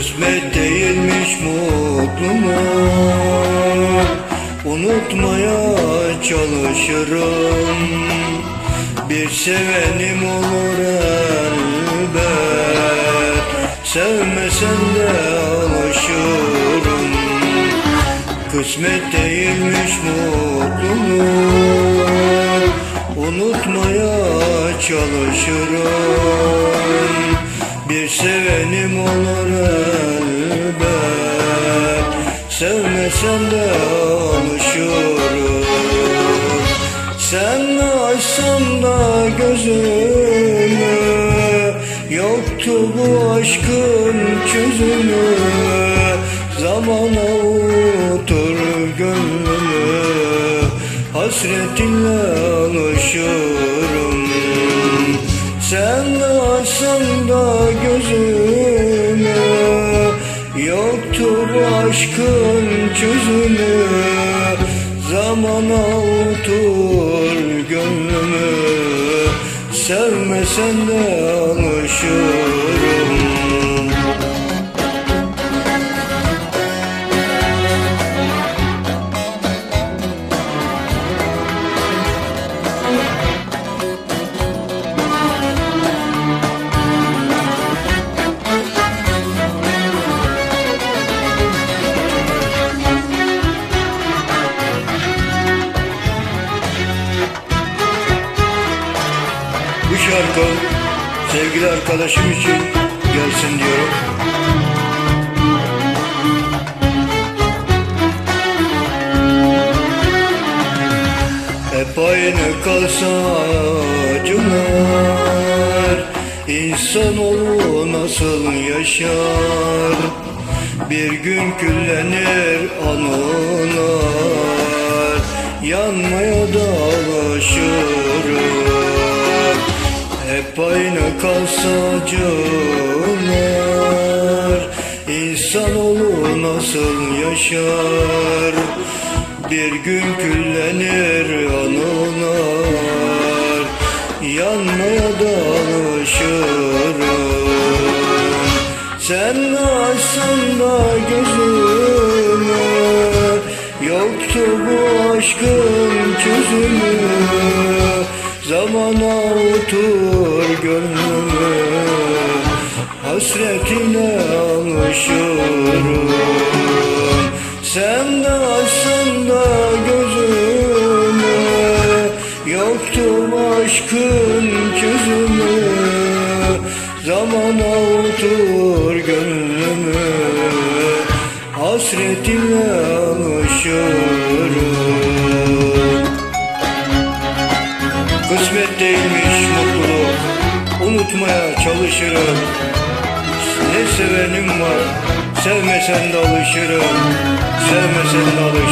Kısmet değilmiş mutluluk Unutmaya çalışırım. Bir sevenim olur elbet. Sevmesen de alışırım. Kısmet değilmiş mutluluk Unutmaya çalışırım Bir sevenim olur elbet. Sevmesen de alışırım. Sen açsan da gözümü? Yoktu bu aşkın çözümü. Zamana otur gönlümü. Hasretinle alışırım Sen açsan da gözümü Yoktu bu aşkın çözümü. Zamana otur gönlümü Sevmesen de alışırım şarkı sevgili arkadaşım için gelsin diyorum. Hep aynı kalsa acılar İnsanoğlu nasıl yaşar Bir gün küllenir anılar Yanmaya da alışırım aynı kalsa acılar İnsanoğlu nasıl yaşar? Bir gün küllenir anılar Yanmaya da alışırım Sen açsan da gözümü Yoktu bu aşkın çözümü. Zamana otur gönlümü Hasretine alışırım Sen de açsan da gözümü Yoktu aşkın çözümü. Zamana otur gönlümü Hasretine alışırım Kısmet değilmiş mutluluk Unutmaya çalışırım. Ne sevenim var Sevmesen de alışırım. Sevmesen de alışırım